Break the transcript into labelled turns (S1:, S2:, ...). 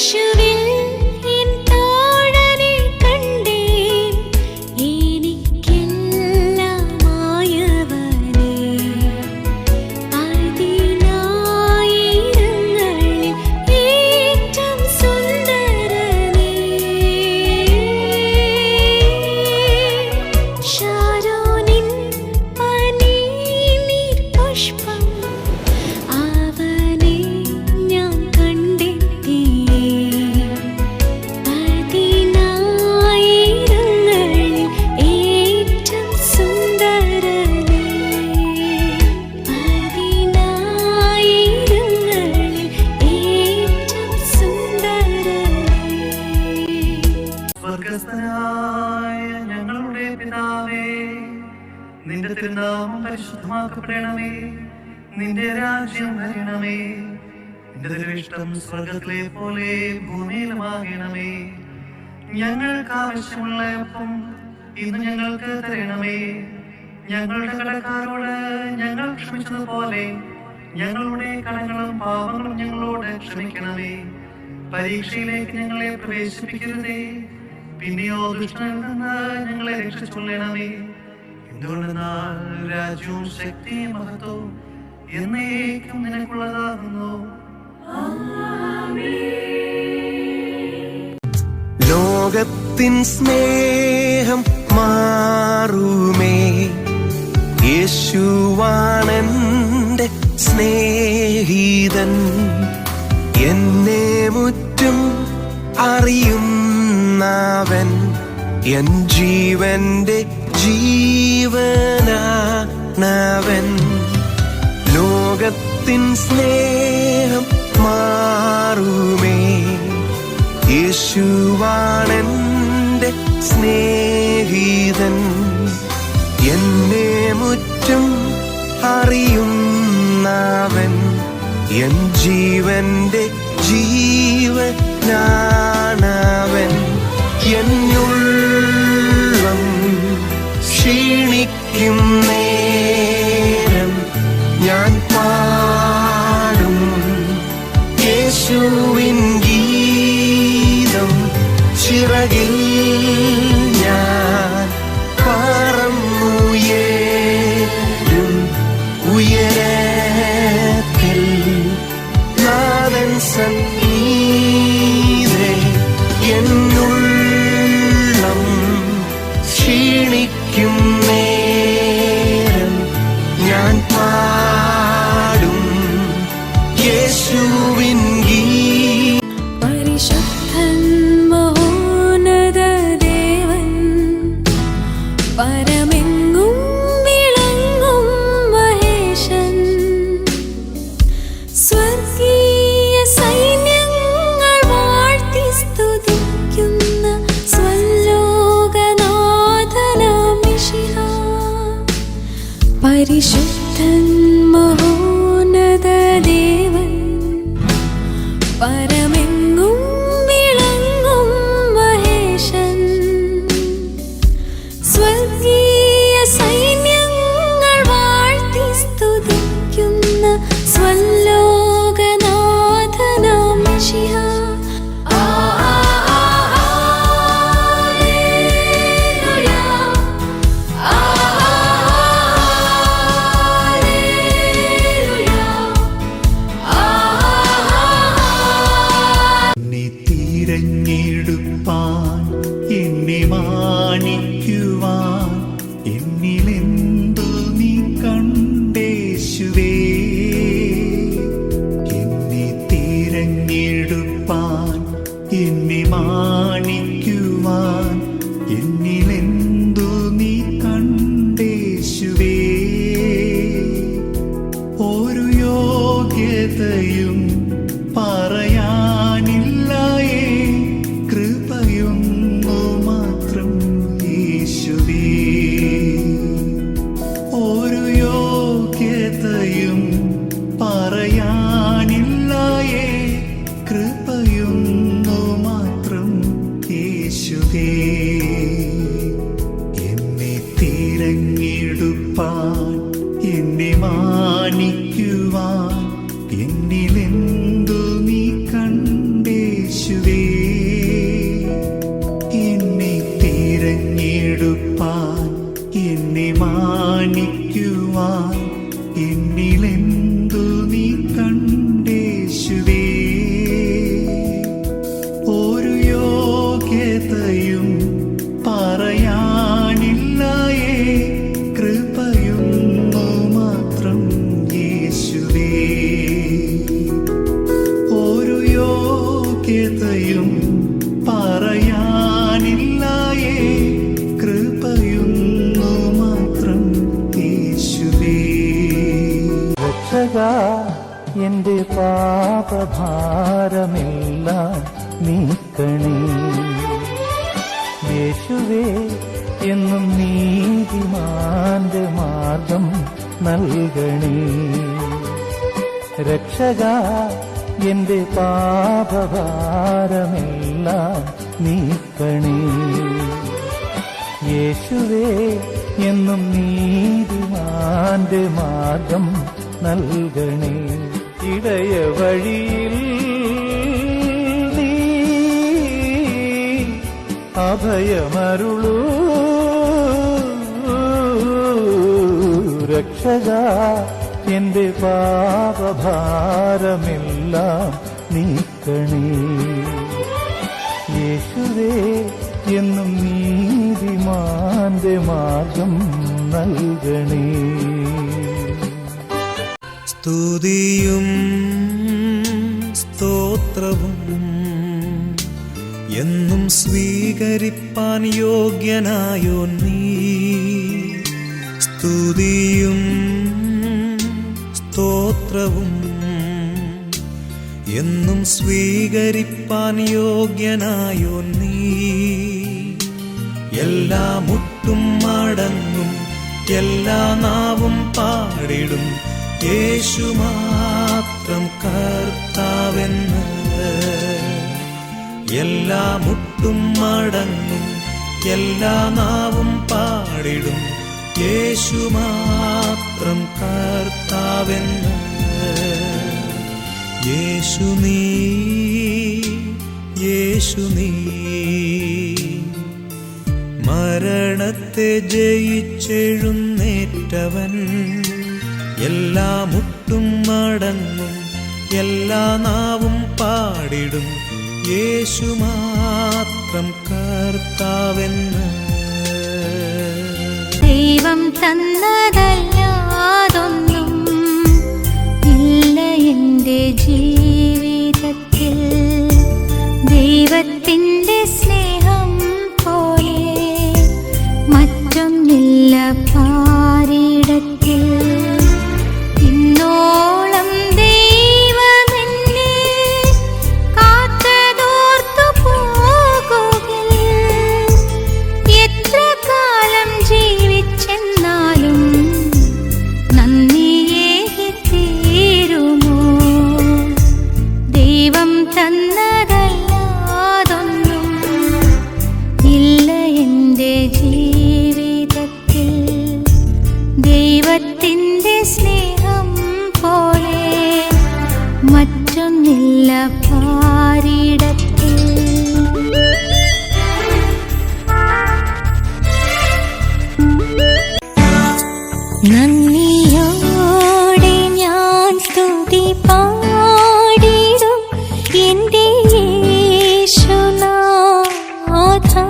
S1: യേശുവിൽ എൻ
S2: നിന്റെ തിരുനാമം പരിശുദ്ധമാക്കപ്പെടണമേ. നിന്റെ രാജ്യം വരണമേ. നിന്റെ തിരുവിഷ്ടം സ്വർഗത്തിലെ പോലെ ഭൂമിയിലുമാകണമേ. ഞങ്ങൾക്ക് ആവശ്യമുള്ള അപ്പം ഇന്ന് ഞങ്ങൾക്ക് തരണമേ. ഞങ്ങളുടെ കടക്കാരോട് ഞങ്ങൾ ക്ഷമിച്ചതുപോലെ ഞങ്ങളുടെ കടങ്ങളും പാപങ്ങളും ഞങ്ങളോട് ക്ഷമിക്കണമേ. പരീക്ഷയിലേക്ക് ഞങ്ങളെ പ്രവേശിപ്പിക്കരുതേ. പിന്നെയോ ദുഷ്ടനിൽ നിന്ന് ഞങ്ങളെ രക്ഷിച്ചുകൊള്ളണമേ. എന്തുകൊണ്ടെന്നാൽ രാജ്യവും ശക്തിയും മഹത്വവും എന്നേക്കും നിനക്കുള്ളതാകുന്നു.
S3: ലോകത്തിൻ സ്നേഹം മാറുമേ. യേശുവാണെന്റെ സ്നേഹിതൻ എന്നെ മുറ്റും അറിയുന്നവൻ. എൻ ജീവന്റെ ജീവനാണവൻ. ലോകത്തിൻ സ്നേഹം മാറുമേ. യേശുവാണെന്റെ സ്നേഹീതൻ. എന്നെ മുറ്റും അറിയുന്നവൻ. എൻ ജീവന്റെ ജീവനാണവൻ. എന്നുള്ളം യേശുവിൻ
S1: പരിശുദ്ധൻ മഹോന്നത ദേവൻ. പരമെങ്ങും വിളങ്ങും മഹേശൻ. സ്വർഗീയ സൈന്യങ്ങൾ വാഴ്ത്തി സ്തുതിക്കുന്ന സ്വലോകനാഥനാം മിശിഹ. പരിശുദ്ധൻ പരമെങ്ങും വിളങ്ങും മഹേശൻ
S4: യോഗ്യതയും പറയാനില്ലായേ. കൃപയൊന്നു മാത്രം യേശുവേ. എന്നെ തിരഞ്ഞെടുപ്പാൻ എന്നെ മാനിക്കുവാൻ എന്നിലെന്തു നീ കണ്ടേശു എന്റെ പാപഭാരമില്ല നീക്കണേ യേശുവേ എന്നും നീതിമാന്റെ മാർഗം നൽകണേ. രക്ഷക എന്റെ പാപഭാരമില്ല നീക്കണേ യേശുവേ എന്നും നീതിമാന്റെ മാർഗം നൽകണേ. ഇടയ വഴിയിൽ നീ അഭയമരുളൂ. രക്ഷക എന്റെ പാപഭാരമെല്ലാം നീക്കണേ. യേശുവേ എന്നും നീതിമാന്റെ മാർഗം നൽകണേ.
S5: സ്തുതിയും സ്തോത്രവും എന്നും സ്വീകരിപ്പാൻ യോഗ്യനായോ നീ. സ്തുതിയും സ്തോത്രവും എന്നും സ്വീകരിപ്പാൻ യോഗ്യനായോ നീ. എല്ലാ മുട്ടും മടങ്ങും എല്ലാ നാവും പാടിടും. യേശു മാത്രം കർത്താവെന്ന്. എല്ലാ മുട്ടും മടങ്ങും എല്ലാ നാവും പാടിടും. യേശു മാത്രം കർത്താവെന്ന്. യേശു നീ യേശു നീ. മരണത്തെ ജയിച്ചെഴുന്നേറ്റവൻ. എല്ലാ മുട്ടും മടങ്ങും എല്ലാ നാവും പാടിടും. യേശു മാത്രം കർത്താവെന്ന്.
S1: ദൈവം തന്നതല്ലാതൊന്നും time.